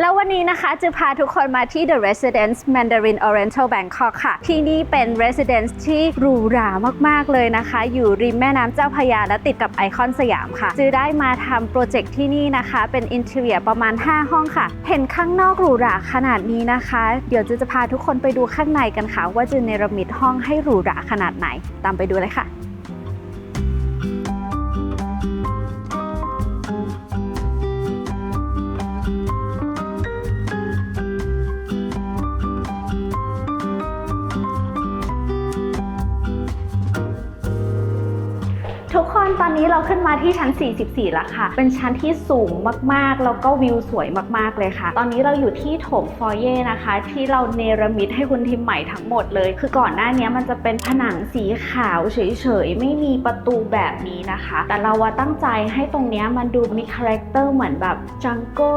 แล้ววันนี้นะคะจะพาทุกคนมาที่ The Residence Mandarin Oriental Bangkok ค่ะ ที่นี่เป็น Residence ที่หรูหรามาก ๆ เลยนะคะ อยู่ริมแม่น้ำเจ้าพระยาและติดกับไอคอนสยามค่ะจือได้มาทำโปรเจกต์ที่นี่นะคะ เป็นอินเทอร์เนียประมาณ 5 ห้องค่ะ เห็นข้างนอกหรูหราขนาดนี้นะคะ เดี๋ยวจือจะพาทุกคนไปดูข้างในกันค่ะ ว่าจือเนรมิตห้องให้หรูหราขนาดไหน ตามไปดูเลยค่ะ นตอนนี้เราขึ้นมาที่ชั้น 44 แล้วค่ะ เป็นชั้นที่สูงมากๆ แล้วก็วิวสวยมากๆเลยค่ะ ตอนนี้เราอยู่ที่โถงฟอยเย่นะคะ ที่เราเนรมิตให้คุณทีมใหม่ทั้งหมดเลย คือก่อนหน้านี้มันจะเป็นผนังสีขาวเฉยๆ ไม่มีประตูแบบนี้นะคะ แต่เราว่าตั้งใจให้ตรงนี้มันดูมีคาแรคเตอร์เหมือนแบบจังเกิล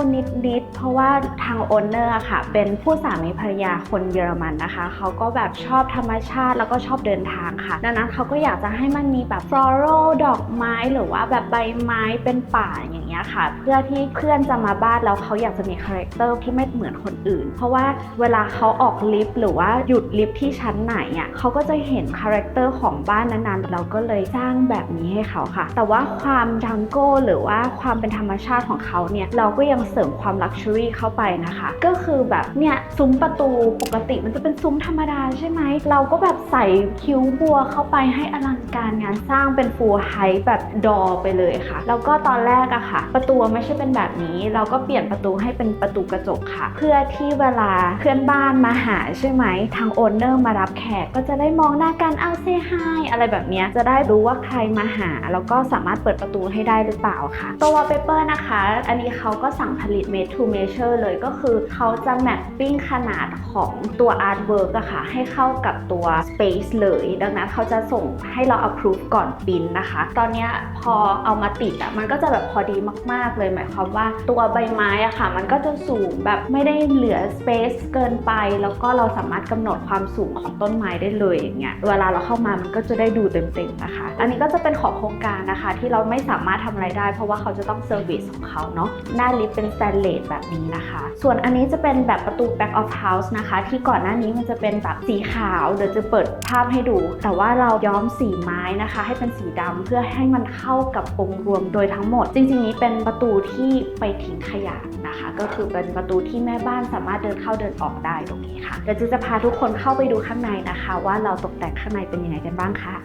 นิดๆ เพราะว่าทางโอนเนอร์ค่ะ เป็นผู้สามีภรรยาคนเยอรมันนะคะ เขาก็แบบชอบธรรมชาติแล้วก็ชอบเดินทางค่ะ ดังนั้นเขาก็อยากจะให้มันมีแบบ floral ดอกไม้หรือว่าแบบใบไม้เป็นป่าอย่างเงี้ยค่ะ เพื่อที่เพื่อนจะมาบ้านแล้วเขาอยากจะมีคาแรคเตอร์ที่ไม่เหมือนคนอื่น เพราะว่าเวลาเขาออกลิฟต์หรือว่าหยุดลิฟต์ที่ชั้นไหนอะเขาก็จะเห็นคาแรคเตอร์ของบ้านนั้นๆเราก็เลยสร้างแบบนี้ให้เขาค่ะ แต่ว่าความจังโก้หรือว่าความเป็นธรรมชาติของเขาเนี่ยเราก็ยังเสริมความลักชัวรี่เข้าไปนะคะ ก็คือแบบเนี่ยซุ้มประตูปกติมันจะเป็นซุ้มธรรมดาใช่ไหมเราก็แบบใส่คิ้วบัวเข้าไปให้อลังการงานสร้างเป็นฟูลไฮแบบดอไปเลยค่ะ แล้วก็ตอนแรกอะค่ะ ประตูไม่ใช่เป็นแบบนี้ เราก็เปลี่ยนประตูให้เป็นประตูกระจกค่ะ เพื่อที่เวลาเพื่อนบ้านมาหาใช่ไหมทางโอนเนอร์มารับแขกก็จะได้มองหน้ากันเอาเซฮายอะไรแบบนี้จะได้รู้ว่าใครมาหา แล้วก็สามารถเปิดประตูให้ได้หรือเปล่าค่ะตัว wallpaper นะคะ อันนี้เขาก็สั่งผลิต made to measure เลยก็คือเขาจะแมปปิ้งขนาดของตัว artwork อะค่ะให้เข้ากับตัว space เลย ดังนั้นเขาจะส่งให้เรา approve ก่อนปิ้นนะคะตอนนี้พอเอามาติดอะมันก็จะแบบพอดีมาก ๆ เลยหมายความว่า ตัวใบไม้อะค่ะ มันก็จะสูงแบบไม่ได้เหลือ space เกินไป แล้วก็เราสามารถกำหนดความสูงของต้นไม้ได้เลยอย่างเงี้ยเวลาเราเข้ามามันก็จะได้ดูเต็มๆนะคะ อันนี้ก็จะเป็นของโครงการนะคะ ที่เราไม่สามารถทำอะไรได้ เพราะว่าเขาจะต้องเซอร์วิสของเขาเนาะหน้าลิฟต์เป็นสแตนเลสแบบนี้นะคะ ส่วนอันนี้จะเป็นแบบประตู back of house นะคะ ที่ก่อนหน้านี้มันจะเป็นแบบสีขาวเดี๋ยวจะเปิดภาพให้ดู แต่ว่าเราย้อมสีไม้นะคะ ให้เป็นสีดำเพื่อใให้มันเข้ากับองค์รวมโดยทั้งหมด จริงๆนี้เป็นประตูที่ไปทิ้งขยะนะคะ ก็คือเป็นประตูที่แม่บ้านสามารถเดินเข้าเดินออกได้ตรงนี้ค่ะเดี๋ยวจะจะพาทุกคนเข้าไปดูข้างในนะคะ ว่าเราตกแต่งข้างในเป็นยังไงกันบ้างค่ะ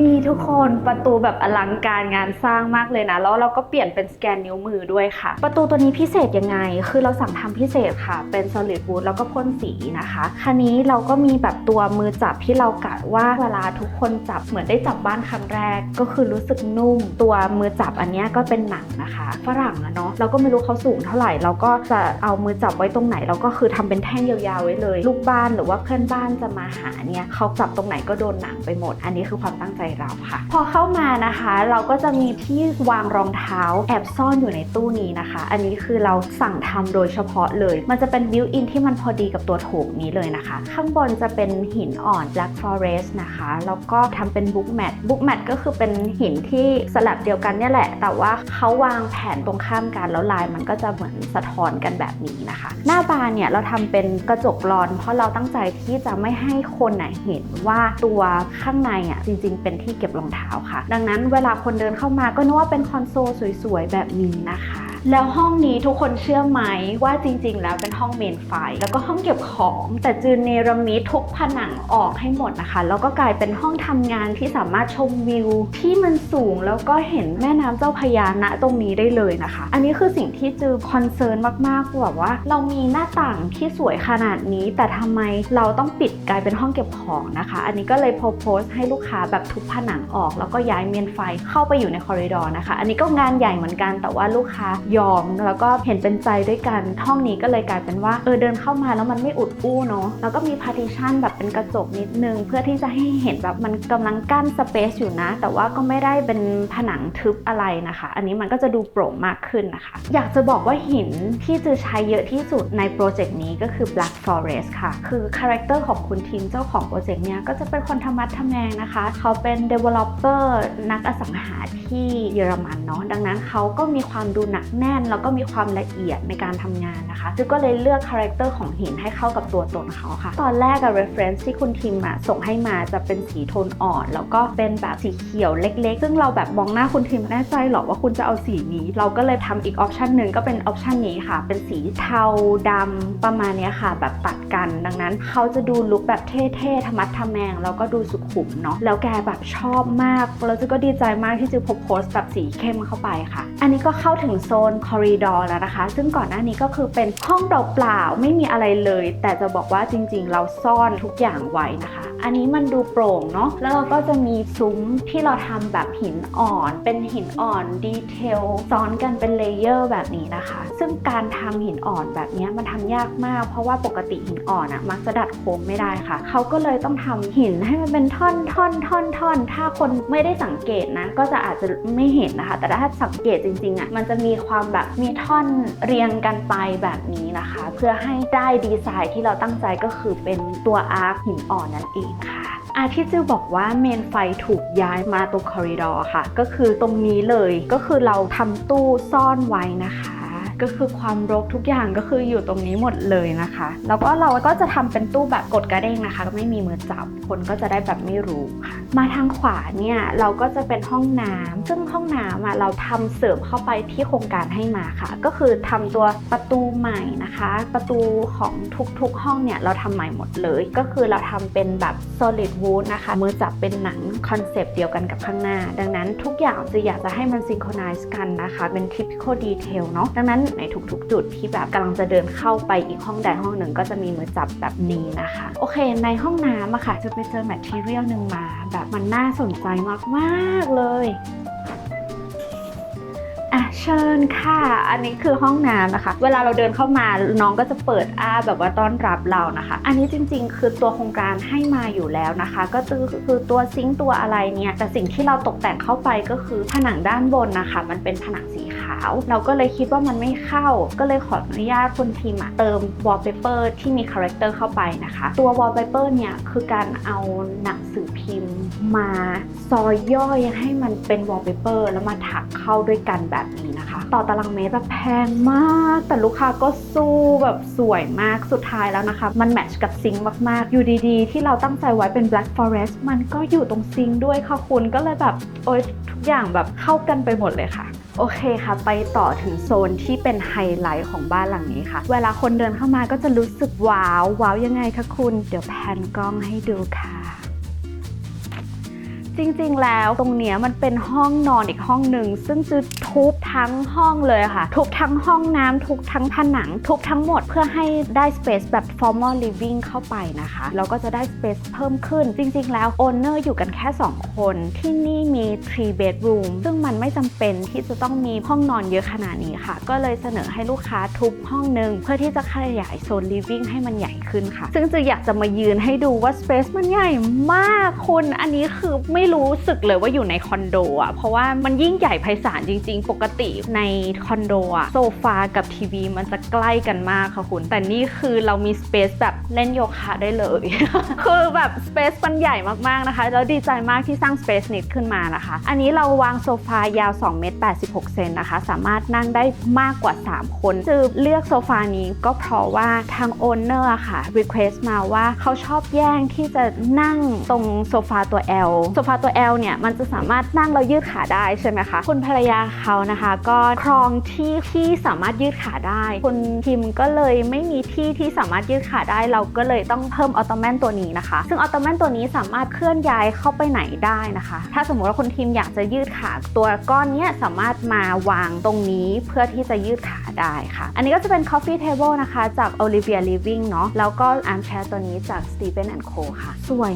นี่ทุกคนประตูแบบอลังการงานสร้างมากเลยนะ แล้วเราก็เปลี่ยนเป็นสแกนนิ้วมือด้วยค่ะ ประตูตัวนี้พิเศษยังไง คือเราสั่งทำพิเศษค่ะ เป็น solid wood แล้วก็พ่นสีนะคะ คันนี้เราก็มีแบบตัวมือจับที่เรากะว่าเวลาทุกคนจับเหมือนได้จับบ้านครั้งแรก ก็คือรู้สึกนุ่ม ตัวมือจับอันนี้ก็เป็นหนังนะคะ ฝรั่งอะเนาะเราก็ไม่รู้เขาสูงเท่าไหร่ เราก็จะเอามือจับไว้ตรงไหน เราก็คือทำเป็นแท่งยาวๆไว้เลย ลูกบ้านหรือว่าเพื่อนบ้านจะมาหาเนี่ยเขาจับตรงไหนก็โดนหนังไปหมด อันนี้คือความตั้งใจเราค่ะ พอเข้ามานะคะ เราก็จะมีที่วางรองเท้าแอบซ่อนอยู่ในตู้นี้นะคะ อันนี้คือเราสั่งทำโดยเฉพาะเลย มันจะเป็นบิวอินที่มันพอดีกับตัวโถงนี้เลยนะคะ ข้างบนจะเป็นหินอ่อน Black Forest นะคะ แล้วก็ทำเป็นบุ๊กแมทบุ๊กแมทก็คือเป็นหินที่สลับเดียวกันเนี่ยแหละ แต่ว่าเขาวางแผนตรงข้ามกันแล้วลายมันก็จะเหมือนสะท้อนกันแบบนี้นะคะ หน้าบานเนี่ยเราทำเป็นกระจกรอน เพราะเราตั้งใจที่จะไม่ให้คนเห็นว่าตัวข้างในอะจริง ๆ เป็นที่เก็บรองเท้าค่ะ ดังนั้นเวลาคนเดินเข้ามาก็นึกว่าเป็นคอนโซลสวยๆ แบบนี้นะคะ แล้วห้องนี้ทุกคนเชื่อไหมว่าจริง ๆ แล้วเป็นห้องเมนไฟ แล้วก็ห้องเก็บของ แต่จืนเนรมิตทุกผนังออกให้หมดนะคะ แล้วก็กลายเป็นห้องทำงานที่สามารถชมวิว ที่มันสูงแล้วก็เห็นแม่น้ำเจ้าพยาณตรงนี้ได้เลยนะคะ อันนี้คือสิ่งที่จือคอนเซิร์นมากๆแบบว่า เรามีหน้าต่างที่สวยขนาดนี้ แต่ทำไมเราต้องปิดกลายเป็นห้องเก็บของนะคะ อันนี้ก็เลยโพสต์ให้ลูกค้าแบบทุบผนังออก แล้วก็ย้ายเมนไฟเข้าไปอยู่ในคอริดอร์นะคะ อันนี้ก็งานใหญ่เหมือนกันแต่ว่าลูกค้ายอม แล้วก็เห็นเป็นใจด้วยกัน ห้องนี้ก็เลยกลายเป็นว่าเออเดินเข้ามาแล้วมันไม่อุดอู้เนาะแล้วก็มีพาร์ติชันแบบเป็นกระจกนิดนึง เพื่อที่จะให้เห็นแบบมันกำลังกั้นสเปซอยู่นะ แต่ว่าก็ไม่ได้เป็นผนังทึบอะไรนะคะ อันนี้มันก็จะดูโปร่งมากขึ้นนะคะ อยากจะบอกว่าหินที่จะใช้เยอะที่สุดในโปรเจกต์นี้ก็คือ Black Forest ค่ะ คือคาแรคเตอร์ของคุณทิมเจ้าของโปรเจกต์เนี้ยก็จะเป็นคนธรรมะทแมงนะคะ เขาเป็น developer นักอสังหาที่เยอรมันเนาะดังนั้นเขาก็มีความดูหนักแแน่นแล้วก็มีความละเอียดในการทำงานนะคะจึงก็เลยเลือกคาแรคเตอร์ของหินให้เข้ากับตัวตนเขาค่ะ ตอนแรกอะ reference ที่คุณทีมอะส่งให้มาจะเป็นสีโทนอ่อน แล้วก็เป็นแบบสีเขียวเล็ก ๆ ซึ่งเราแบบมองหน้าคุณทีมแน่ใจหรอว่าคุณจะเอาสีนี้ เราก็เลยทำอีกออปชันหนึ่งก็เป็นออปชันนี้ค่ะ เป็นสีเทาดำประมาณนี้ค่ะ แบบตัดกันดังนั้นเขาจะดูลุคแบบเท่ๆธรรมัดทะแมง แล้วก็ดูสุขุมเนาะแล้วแกแบบชอบมากแล้วจะก็ดีใจมากที่จะพบโพสต์แบบสีเข้มเข้าไปค่ะ อันนี้ก็เข้าถึงโซนนคอริดอร์แล้วนะคะ ซึ่งก่อนหน้านี้ก็คือเป็นห้องเปล่าๆไม่มีอะไรเลย แต่จะบอกว่าจริงๆ เราซ่อนทุกอย่างไว้นะคะ อันนี้มันดูโปร่งเนาะแล้วเราก็จะมีซุ้มที่เราทำแบบหินอ่อน เป็นหินอ่อนดีเทลซ้อนกันเป็นเลเยอร์แบบนี้นะคะ ซึ่งการทำหินอ่อนแบบนี้มันทำยากมาก เพราะว่าปกติหินอ่อนอะมักจะดัดโค้งไม่ได้ค่ะ เขาก็เลยต้องทำหินให้มันเป็นท่อนท่อนท่อนท่อนถ้าคนไม่ได้สังเกตนะก็จะอาจจะไม่เห็นนะคะ แต่ถ้าสังเกตจริงๆอะมันจะมีความแบบมีท่อนเรียงกันไปแบบนี้นะคะ เพื่อให้ได้ดีไซน์ที่เราตั้งใจก็คือเป็นตัวอาร์คหินอ่อนนั่นเองค่ะ อาที่จิวบอกว่าเมนไฟถูกย้ายมาตรงคอริดอร์ค่ะ ก็คือตรงนี้เลยก็คือเราทำตู้ซ่อนไว้นะคะ ก็คือความรกทุกอย่างก็คืออยู่ตรงนี้หมดเลยนะคะ แล้วก็เราก็จะทำเป็นตู้แบบกดกระเด้งนะคะ ก็ไม่มีมือจับ คนก็จะได้แบบไม่รู้ค่ะ มาทางขวาเนี่ยเราก็จะเป็นห้องน้ำซึ่งห้องน้ำอะเราทำเสริมเข้าไปที่โครงการให้มาค่ะ ก็คือทำตัวประตูใหม่นะคะ ประตูของทุกๆห้องเนี่ยเราทำใหม่หมดเลย ก็คือเราทำเป็นแบบ solid wood นะคะ มือจับเป็นหนังคอนเซปต์เดียวกันกับข้างหน้า ดังนั้นทุกอย่างจะอยากจะให้มัน synchronize กันนะคะ เป็น typical detail เนาะดังนั้นในทุกๆ จุดที่แบบกำลังจะเดินเข้าไปอีกห้องใดห้องหนึ่งก็จะมีมือจับแบบนี้นะคะ โอเค ในห้องน้ำอะค่ะ จะไปเจอ material หนึ่งมา แบบมันน่าสนใจมากๆเลยอะเชิญค่ะ อันนี้คือห้องน้ำนะคะ เวลาเราเดินเข้ามาน้องก็จะเปิดอ้าแบบว่าต้อนรับเรานะคะ อันนี้จริงๆ คือตัวโครงการให้มาอยู่แล้วนะคะ ก็คือคือตัวซิงค์ตัวอะไรเนี่ย แต่สิ่งที่เราตกแต่งเข้าไปก็คือผนังด้านบนนะคะ มันเป็นผนังสี ขาว เราก็เลยคิดว่ามันไม่เข้า ก็เลยขออนุญาตคุณทีมเติม wallpaper ที่มีคาแรคเตอร์เข้าไปนะคะ ตัว wallpaper เนี่ยคือการเอาหนังสือพิมพ์มาซอยย่อยให้มันเป็น wallpaper แล้วมาถักเข้าด้วยกันแบบนี้นะคะ ต่อตารางเมตรแบบแพงมาก แต่ลูกค้าก็สู้แบบสวยมากสุดท้ายแล้วนะคะ มันแมทช์กับซิงค์มากๆ อยู่ดีๆ ที่เราตั้งใจไว้เป็น black forest มันก็อยู่ตรงซิงค์ด้วยค่ะคุณก็เลยแบบโอ๊ยทุกอย่างแบบเข้ากันไปหมดเลยค่ะ โอเคค่ะ ไปต่อถึงโซนที่เป็นไฮไลท์ของบ้านหลังนี้ค่ะ เวลาคนเดินเข้ามาก็จะรู้สึกว้าว ว้าวยังไงคะคุณ เดี๋ยวแพนกล้องให้ดูค่ะ จริงๆ แล้วตรงเนี้ยมันเป็นห้องนอนอีกห้องหนึ่งซึ่งจะทุบทั้งห้องเลยค่ะ ทุบทั้งห้องน้ำทุบทั้งผนัง ทุบทั้งหมดเพื่อให้ได้ space แบบ formal living เข้าไปนะคะแล้วก็จะได้ space เพิ่มขึ้น จริง ๆ แล้ว owner อร์อยู่กันแค่ 2 คน ที่นี่มี 3 bedroom ซึ่งมันไม่จำเป็นที่จะต้องมีห้องนอนเยอะขนาดนี้ค่ะ ก็เลยเสนอให้ลูกค้าทุบห้องหนึ่งเพื่อที่จะขยายโซน living ให้มันใหญ่ขึ้นค่ะ ซึ่งจะอยากจะมายืนให้ดูว่า space มันใหญ่มากคุณอันนี้คือไม่รู้สึกเลยว่าอยู่ในคอนโดอะเพราะว่ามันยิ่งใหญ่ไพศาลจริง ๆ ปกติในคอนโดอะโซฟากับทีวีมันจะใกล้กันมากค่ะคุณ แต่นี่คือเรามี space แบบเล่นโยคะได้เลย คือแบบ space มันใหญ่มากๆนะคะ แล้วดีใจมากที่สร้าง space นี้ขึ้นมานะคะ อันนี้เราวางโซฟายาว2เมตร86เซนนะคะ สามารถนั่งได้มากกว่า 3 คนจะเลือกโซฟานี้ก็เพราะว่าทางโอนเนอร์ค่ะ request มาว่าเขาชอบแย่งที่จะนั่งตรงโซฟาตัว L โซฟาตัว L เนี่ยมันจะสามารถนั่งแล้วยืดขาได้ใช่ไหมคะคุณภรรยาเขานะคะ ก็ครองที่ที่สามารถยืดขาได้คุณทิมก็เลยไม่มีที่ที่สามารถยืดขาได้เราก็เลยต้องเพิ่มออโตแมนตัวนี้นะคะ ซึ่งออโตแมนตัวนี้สามารถเคลื่อนย้ายเข้าไปไหนได้นะคะ ถ้าสมมติว่าคุณทิมอยากจะยืดขาตัวก้อนเนี้ยสามารถมาวางตรงนี้เพื่อที่จะยืดขาได้ค่ะ อันนี้ก็จะเป็น coffee table นะคะ จาก Olivia Living เนาะแล้วก็ armchair ตัวนี้จาก Stephen Co ค่ะ สวย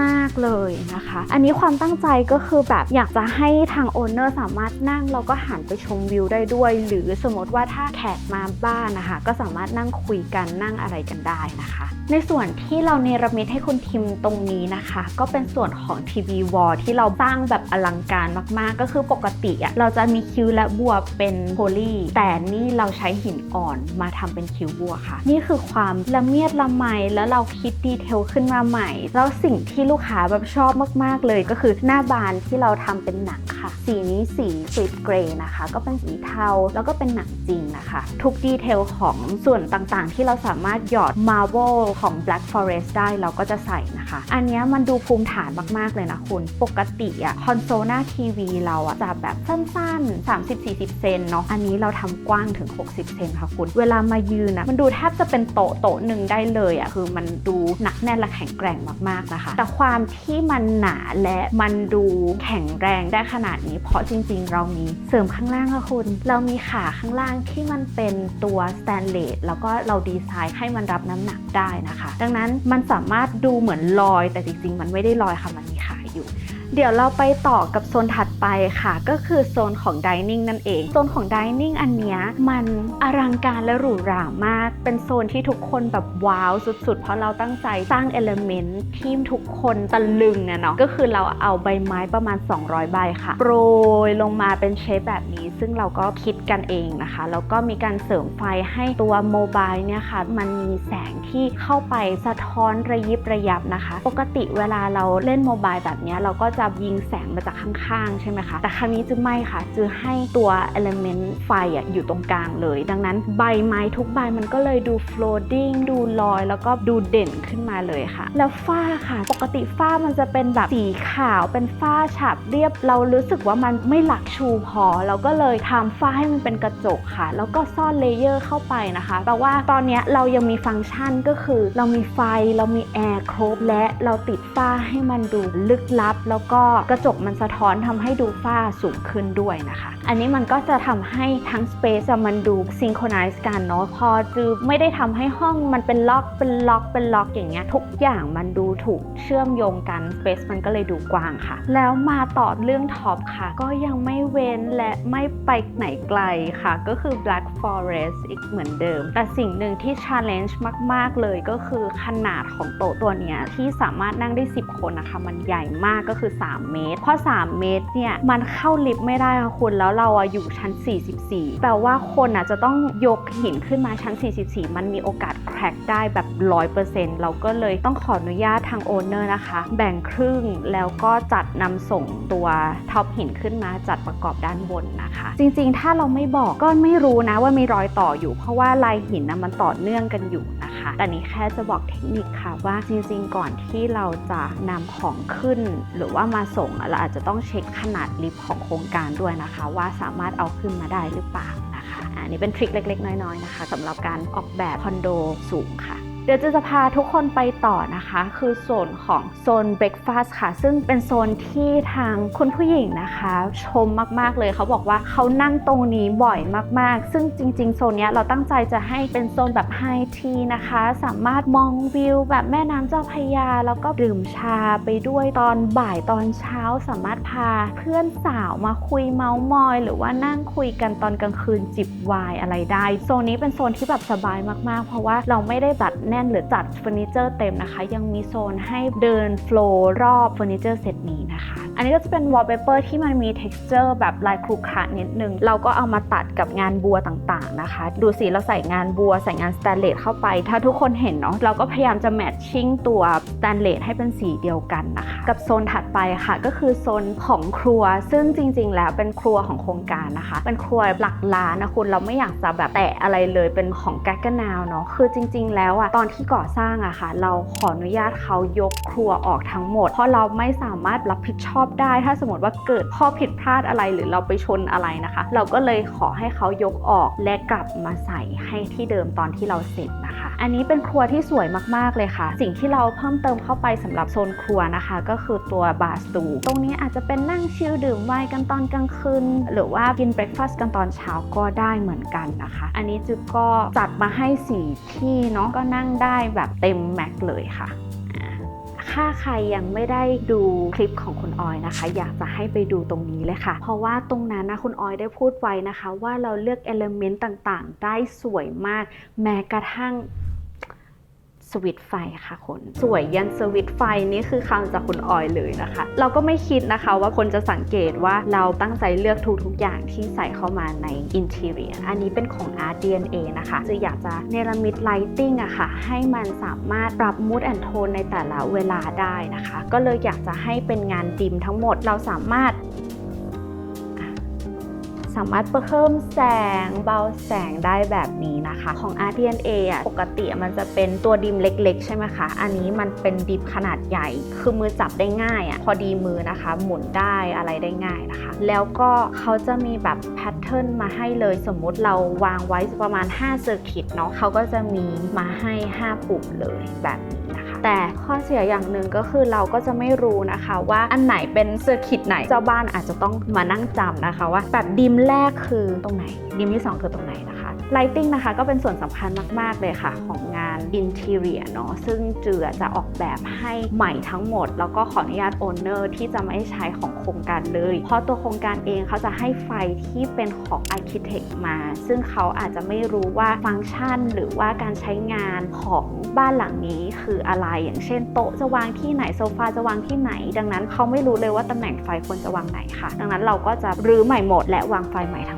มาก ๆ เลยนะคะ อันนี้ความตั้งใจก็คือแบบอยากจะให้ทาง owner สามารถนั่งแล้วก็หันไปชมวิวได้ด้วย หรือสมมติว่าถ้าแขกมาบ้านนะคะ ก็สามารถนั่งคุยกันนั่งอะไรกันได้นะคะ ในส่วนที่เราเนรมิตให้คุณทิมตรงนี้นะคะ ก็เป็นส่วนของทีวีวอลที่เราสร้างแบบอลังการมากๆ ก็คือปกติอะเราจะมีคิ้วและบัวเป็นโพลีแต่นี่เราใช้หินอ่อนมาทำเป็นคิ้วบัวค่ะ นี่คือความละเมียดละไมแล้วเราคิดดีเทลขึ้นมาใหม่ แล้วสิ่งที่ลูกค้าแบบชอบมากๆเลยเลยก็คือหน้าบานที่เราทำเป็นหนังค่ะ สีนี้สีฟลิปเกรย์นะคะ ก็เป็นสีเทาแล้วก็เป็นหนังจริงนะคะ ทุกดีเทลของส่วนต่างๆ ที่เราสามารถหยอด Marvel ของ Black Forest ได้เราก็จะใส่นะคะ อันนี้มันดูภูมิฐานมากๆเลยนะคุณ ปกติอะคอนโซลหน้าทีวีเราอะจะแบบสั้นๆ 30-40 เซนเนาะอันนี้เราทำกว้างถึง 60 เซนค่ะคุณ เวลามายืนนะมันดูแทบจะเป็นโต๊ะโต๊ะหนึ่งได้เลยอะคือมันดูหนักแน่นและแข็งแกร่งมากๆนะคะ แต่ความที่มันหนาและมันดูแข็งแรงได้ขนาดนี้ เพราะจริง ๆ เรามีเสริมข้างล่างค่ะคุณ เรามีขาข้างล่างที่มันเป็นตัวสแตนเลสแล้วก็เราดีไซน์ให้มันรับน้ำหนักได้นะคะ ดังนั้นมันสามารถดูเหมือนลอยแต่จริง ๆ มันไม่ได้ลอยค่ะมันมีขา เดี๋ยวเราไปต่อกับโซนถัดไปค่ะ ก็คือโซนของ Dining นั่นเอง โซนของ Dining อันเนี้ยมันอลังการและหรูหรามาก เป็นโซนที่ทุกคนแบบว้าวสุดๆ เพราะเราตั้งใจสร้างเอลเมนต์ที่ทุกคนตะลึงอะเนาะ ก็คือเราเอาใบไม้ประมาณ 200 ใบค่ะ โปรยลงมาเป็นเชฟแบบนี้ ซึ่งเราก็คิดกันเองนะคะ แล้วก็มีการเสริมไฟให้ตัวโมบายเนี่ยค่ะ มันมีแสงที่เข้าไปสะท้อนระยิบระยับนะคะ ปกติเวลาเราเล่นโมบายแบบนี้เราก็จะยิงแสงมาจากข้างๆ ใช่ไหมคะ แต่ครั้งนี้จะไม่ค่ะจะให้ตัว element ไฟอะอยู่ตรงกลางเลย ดังนั้นใบไม้ทุกใบมันก็เลยดู floating ดูลอย แล้วก็ดูเด่นขึ้นมาเลยค่ะ แล้วฝ้าค่ะปกติฝ้ามันจะเป็นแบบสีขาวเป็นฝ้าฉาบเรียบเรารู้สึกว่ามันไม่หลักชูพอ เราก็เลยทำฝ้าให้มันเป็นกระจกค่ะ แล้วก็ซ่อนเลเยอร์เข้าไปนะคะแปลว่าตอนนี้เรายังมีฟังก์ชันก็คือ เรามีไฟเรามีแอร์ครบและเราติดฝ้าให้มันดูลึกลับแล้วก็กระจกมันสะท้อนทำให้ดูฝ้าสูงขึ้นด้วยนะคะ อันนี้มันก็จะทำให้ทั้งสเปซมันดูซิงโครไนซ์กันเนาะพอจือไม่ได้ทำให้ห้องมันเป็นล็อกเป็นล็อกเป็นล็อกอย่างเงี้ยทุกอย่างมันดูถูกเชื่อมโยงกันสเปซมันก็เลยดูกว้างค่ะ แล้วมาต่อเรื่องท็อปค่ะ ก็ยังไม่เว้นและไม่ไปไหนไกลค่ะ ก็คือ Black Forest อีกเหมือนเดิม แต่สิ่งหนึ่งที่ challenge มาก ๆ เลยก็คือขนาดของโต๊ะตัวเนี้ยที่สามารถนั่งได้ 10 คนนะคะ มันใหญ่มากก็คือ3 เมตร เพราะ 3 เมตรเนี่ยมันเข้าลิฟต์ไม่ได้ค่ะคุณแล้วเราอะอยู่ชั้น 44 แปลว่าคนอะจะต้องยกหินขึ้นมาชั้น 44 มันมีโอกาสแครกได้แบบ 100%เราก็เลยต้องขออนุญาตทางโอนเนอร์นะคะ แบ่งครึ่งแล้วก็จัดนำส่งตัวท็อปหินขึ้นมาจัดประกอบด้านบนนะคะ จริงๆ ถ้าเราไม่บอกก็ไม่รู้นะว่ามีรอยต่ออยู่ เพราะว่าลายหินนะมันต่อเนื่องกันอยู่ นะคะ แต่นี้แค่จะบอกเทคนิคค่ะว่าจริงๆ ก่อนที่เราจะนำของขึ้น หรือว่ามาส่งเราอาจจะต้องเช็คขนาดลิฟต์ของโครงการด้วยนะคะ ว่าสามารถเอาขึ้นมาได้หรือเปล่านะคะอันนี้เป็นทริคเล็กๆ น้อยๆนะคะสำหรับการออกแบบคอนโดสูงค่ะ เดี๋ยวจะจะพาทุกคนไปต่อนะคะ คือโซนของโซนเบรคฟาสต์ค่ะ ซึ่งเป็นโซนที่ทางคุณผู้หญิงนะคะ ชมมากๆเลยเขาบอกว่าเขานั่งตรงนี้บ่อยมากๆ ซึ่งจริง ๆ โซนนี้เราตั้งใจจะให้เป็นโซนแบบไฮทีนะคะ สามารถมองวิวแบบแม่น้ำเจ้าพยา แล้วก็ดื่มชาไปด้วยตอนบ่ายตอนเช้าสามารถพาเพื่อนสาวมาคุยเมาส์มอย หรือว่านั่งคุยกันตอนกลางคืนจิบวน์อะไรได้ โซนนี้เป็นโซนที่แบบสบายมากๆ เพราะว่าเราไม่ได้จัดแนนหรือจัดเฟอร์นิเจอร์เต็มนะคะ ยังมีโซนให้เดินโฟล์รอบเฟอร์นิเจอร์เซตนี้นะคะ อันนี้ก็จะเป็นวอลเปเปอร์ที่มันมี t e x t อร์แบบลายครุขระนิดนึง เราก็เอามาตัดกับงานบัวต่างๆนะคะ ดูสิเราใส่งานบัวใส่งานสแตนเลสเข้าไป ถ้าทุกคนเห็นเนาะเราก็พยายามจะแมทชิ่งตัวสแตนเลสให้เป็นสีเดียวกันนะคะ กับโซนถัดไปค่ะก็คือโซนของครัว ซึ่งจริง ๆ แล้วเป็นครัวของโครงการนะคะ เป็นครัวหลักล้านนะคุณเราไม่อยากจะแบบแตะอะไรเลยเป็นของแกกนาวเนาะคือจริง ๆ แล้วอะตอนที่ก่อสร้างอะค่ะ เราขออนุญาตเขายกครัวออกทั้งหมด เพราะเราไม่สามารถรับผิดชอบได้ ถ้าสมมติว่าเกิดข้อผิดพลาดอะไรหรือเราไปชนอะไรนะคะ เราก็เลยขอให้เขายกออกและกลับมาใส่ให้ที่เดิมตอนที่เราเสร็จนะคะ อันนี้เป็นครัวที่สวยมากๆเลยค่ะ สิ่งที่เราเพิ่มเติมเข้าไปสำหรับโซนครัวนะคะ ก็คือตัวบาร์สตูตรงนี้อาจจะเป็นนั่งชิลดื่มไวน์กันตอนกลางคืนหรือว่ากินเบรคฟาสต์กันตอนเช้าก็ได้เหมือนกันนะคะ อันนี้จึกก็จัดมาให้สี่ที่เนาะก็นั่งได้แบบเต็มแม็กเลยค่ะ ถ้าใครยังไม่ได้ดูคลิปของคุณออยนะคะ อยากจะให้ไปดูตรงนี้เลยค่ะ เพราะว่าตรงนั้นนะคุณออยได้พูดไว้นะคะ ว่าเราเลือกเอลเมนต์ต่างๆ ได้สวยมาก แม้กระทั่ง สวิตไฟค่ะคนสวยยันสวิตไฟนี่คือคำจากคุณออยเลยนะคะ เราก็ไม่คิดนะคะว่าคนจะสังเกตว่าเราตั้งใจเลือกทุกๆอย่างที่ใส่เข้ามาในอินเท r รียอันนี้เป็นของ Art DNA นะคะจะอยากจะเนรมิตไลติงอะค่ะ ให้มันสามารถปรับมูดแอนโทนในแต่ละเวลาได้นะคะ ก็เลยอยากจะให้เป็นงานดิมทั้งหมดเราสามารถ สามารถเพิ่มแสงเบาแสงได้แบบนี้นะคะ ของ RDNA อะปกติมันจะเป็นตัวดิมเล็ก ๆ ใช่ไหมคะ อันนี้มันเป็นดิมขนาดใหญ่ คือมือจับได้ง่ายอะพอดีมือนะคะ หมุนได้อะไรได้ง่ายนะคะ แล้วก็เขาจะมีแบบแพทเทิร์นมาให้เลยสมมุติเราวางไว้ประมาณ5เซอร์กิตเนาะเขาก็จะมีมาให้ 5 ปุ่มเลยแบบนี้ แต่ข้อเสียอย่างหนึ่งก็คือเราก็จะไม่รู้นะคะว่าอันไหนเป็นเซอร์กิตไหนเจ้าบ้านอาจจะต้องมานั่งจำนะคะว่าแบบดิมแรกคือตรงไหนดิมที่ 2 คือตรงไหนนะคะ Lighting นะคะก็เป็นส่วนสำคัญมาก ๆ เลยค่ะ ของงาน Interior เนาะซึ่งเจือจะออกแบบให้ใหม่ทั้งหมด แล้วก็ขออนุญาต Owner ที่จะไม่ใช้ของโครงการเลย เพราะตัวโครงการเองเขาจะให้ไฟที่เป็นของ Architect มา ซึ่งเขาอาจจะไม่รู้ว่าฟังก์ชัน หรือว่าการใช้งานของบ้านหลังนี้คืออะไรอย่างเช่นโต๊ะจะวางที่ไหนโซฟาจะวางที่ไหน ดังนั้นเขาไม่รู้เลยว่าตำแหน่งไฟควรจะวางไหนค่ะ ดังนั้นเราก็จะรื้อใหม่หมดและวางไฟใหม่ทั้ง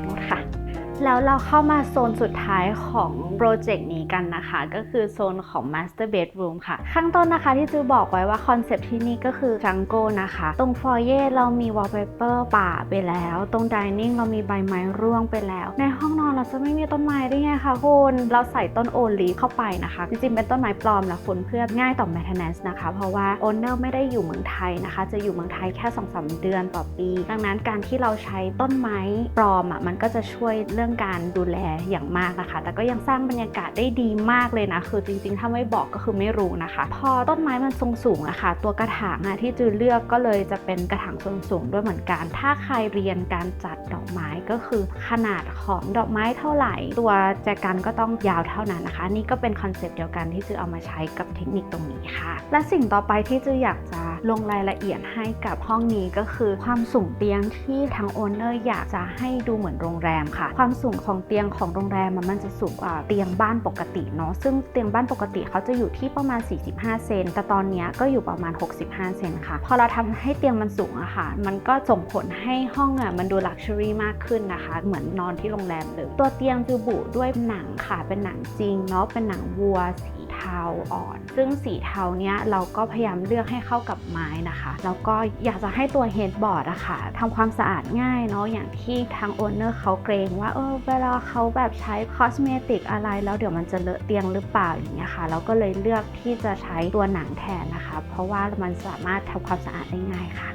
แล้วเราเข้ามาโซนสุดท้ายของโปรเจกต์นี้กันนะคะ ก็คือโซนของ Master Bedroom ค่ะ ข้างต้นนะคะที่จือบอกไว้ว่าคอนเซปต์ที่นี่ก็คือจังโกนะคะ ตรงฟอยเย่เรามีวอลเปเปอร์ป่าไปแล้ว ตรงดิเนิ่งเรามีใบไม้ร่วงไปแล้ว ในห้องนอนเราจะไม่มีต้นไม้ได้ไงคะคุณเราใส่ต้นโอลีฟเข้าไปนะคะ จริงๆ เป็นต้นไม้ปลอมนะคุณเพื่อง่ายต่อ maintenance นะคะ เพราะว่าโอนเนอร์ไม่ได้อยู่เมืองไทยนะคะ จะอยู่เมืองไทยแค่2อสเดือนต่อปี ดังนั้นการที่เราใช้ต้นไม้ปลอมอะมันก็จะช่วยเรื่องการดูแลอย่างมากนะคะ แต่ก็ยังสร้างบรรยากาศได้ดีมากเลยนะ คือจริงๆ ถ้าไม่บอกก็คือไม่รู้นะคะ พอต้นไม้มันทรงสูงอะค่ะ ตัวกระถางอะที่จือเลือกก็เลยจะเป็นกระถางทรงสูงด้วยเหมือนกัน ถ้าใครเรียนการจัดดอกไม้ก็คือขนาดของดอกไม้เท่าไหร่ ตัวแจกันก็ต้องยาวเท่านั้นนะคะ นี่ก็เป็นคอนเซปต์เดียวกันที่จือเอามาใช้กับเทคนิคตรงนี้ค่ะ และสิ่งต่อไปที่จืออยากจะ ลงรายละเอียดให้กับห้องนี้ก็คือ ความสูงเตียงที่ทางโอนเนอร์อยากจะให้ดูเหมือนโรงแรมค่ะ ความสูงของเตียงของโรงแรมมันจะสูงกว่าเตียงบ้านปกติเนาะซึ่งเตียงบ้านปกติเขาจะอยู่ที่ประมาณ 45 เซนแต่ตอนนี้ก็อยู่ประมาณ 65 เซนค่ะ พอเราทำให้เตียงมันสูงอะค่ะ มันก็ส่งผลให้ห้องอะมันดูลักชัวรี่มากขึ้นนะคะ เหมือนนอนที่โรงแรมเลยตัวเตียงจะบุด้วยหนังค่ะเป็นหนังจริงเนาะเป็นหนังวัวสี เทาอ่อน ซึ่งสีเทาเนี้ยเราก็พยายามเลือกให้เข้ากับไม้นะคะ แล้วก็อยากจะให้ตัวเฮดบอร์ดอะค่ะทำความสะอาดง่ายเนาะอย่างที่ทางโอนเนอร์เขาเกรงว่าเออเวลาเขาแบบใช้คอสเมติกอะไร แล้วเดี๋ยวมันจะเลอะเตียงหรือเปล่าอย่างเงี้ยค่ะเราก็เลยเลือกที่จะใช้ตัวหนังแทนนะคะ เพราะว่ามันสามารถทำความสะอาดได้ง่ายค่ะ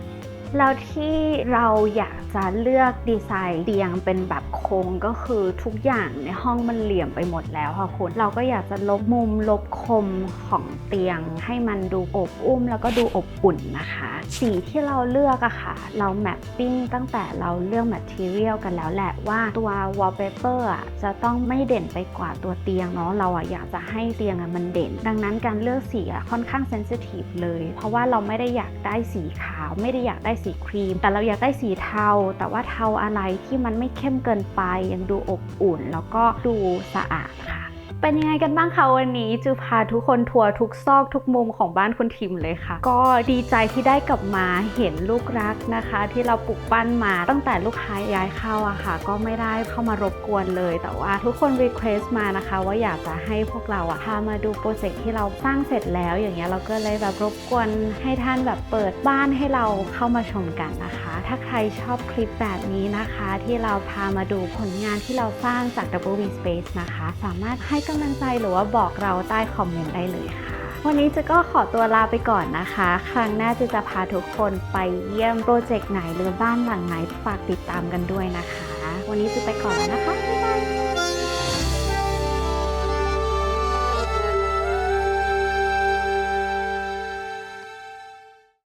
แล้วที่เราอยากจะเลือกดีไซน์เตียงเป็นแบบโค้งก็คือทุกอย่างในห้องมันเหลี่ยมไปหมดแล้วค่ะคุณ เราก็อยากจะลบมุมลบคมของเตียง ให้มันดูอบอุ้มแล้วก็ดูอบอุ่นนะคะ สีที่เราเลือกอะค่ะ เราแมปปิ้งตั้งแต่เราเลือก material กันแล้วแหละว่าตัว wallpaper อะจะต้องไม่เด่นไปกว่าตัวเตียงเนาะเราอะอยากจะให้เตียงอะมันเด่น ดังนั้นการเลือกสีอะค่อนข้างเซนซิทีฟเลย เพราะว่าเราไม่ได้อยากได้สีขาวไม่ได้อยากได้สีครีม แต่เราอยากได้สีเทา แต่ว่าเทาอะไรที่มันไม่เข้มเกินไป ยังดูอบอุ่น แล้วก็ดูสะอาดค่ะ เป็นยังไงกันบ้างคะวันนี้จูพาทุกคนทัวร์ทุกซอกทุกมุมของบ้านคุณทิมเลยค่ะ ก็ดีใจที่ได้กลับมาเห็นลูกรักนะคะ ที่เราปลูกปั้นมาตั้งแต่ลูกค้าย้ายเข้าอะค่ะ ก็ไม่ได้เข้ามารบกวนเลย แต่ว่าทุกคนรีเควสต์มานะคะ ว่าอยากจะให้พวกเราอะพามาดูโปรเจกต์ที่เราสร้างเสร็จแล้ว อย่างเงี้ยเราก็เลยแบบรบกวนให้ท่านแบบเปิดบ้านให้เราเข้ามาชมกันนะคะ ถ้าใครชอบคลิปแบบนี้นะคะ ที่เราพามาดูผลงานที่เราสร้างจาก W Space นะคะ สามารถให้กำลังใจหรือว่าบอกเราใต้คอมเมนต์ได้เลยค่ะวันนี้จะก็ขอตัวลาไปก่อนนะคะ ครั้งหน้าจะจะพาทุกคนไปเยี่ยมโปรเจกต์ไหนหรือบ้านหลังไหนฝากติดตามกันด้วยนะคะ วันนี้จะไปก่อนแล้วนะคะ บ๊ายบาย